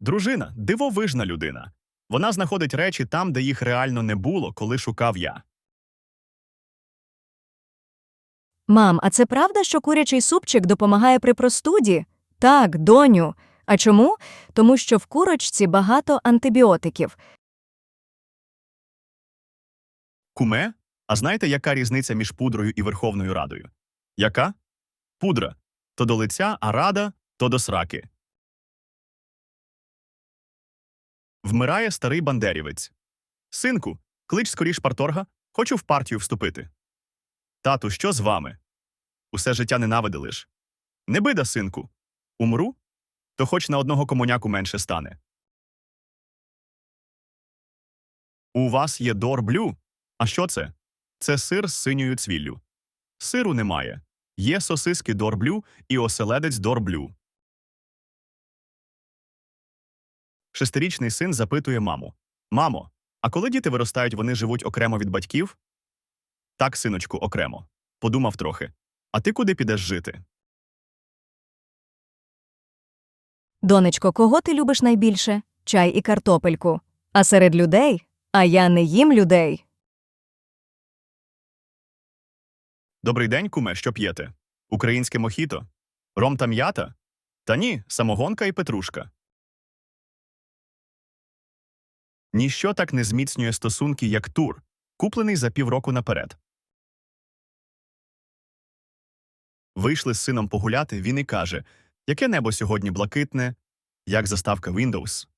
Дружина дивовижна людина. Вона знаходить речі там, де їх реально не було, коли шукав я. Мам, а це правда, що курячий супчик допомагає при простуді? Так, доню. А чому? Тому що в курочці багато антибіотиків. Куме? А знаєте, яка різниця між пудрою і Верховною Радою? Яка? Пудра то до лиця, а рада то до сраки. Вмирає старий бандерівець. Синку, клич скоріш парторга, хочу в партію вступити. Тату, що з вами? Усе життя ненавидили ж. Не бида, синку. Умру? То хоч на одного комуняку менше стане. У вас є дорблю. А що це? Це сир з синьою цвіллю. Сиру немає. Є сосиски дорблю і оселедець дорблю. Шестирічний син запитує маму: Мамо, а коли діти виростають, вони живуть окремо від батьків? Так, синочку, окремо. Подумав трохи. А ти куди підеш жити? Донечко, кого ти любиш найбільше? Чай і картопельку. А серед людей? А я не їм людей. Добрий день, куме, що п'єте? Українське мохіто? Ром та м'ята? Та ні, самогонка і петрушка. Ніщо так не зміцнює стосунки, як тур, куплений за півроку наперед. Вийшли з сином погуляти, він і каже, яке небо сьогодні блакитне, як заставка Windows.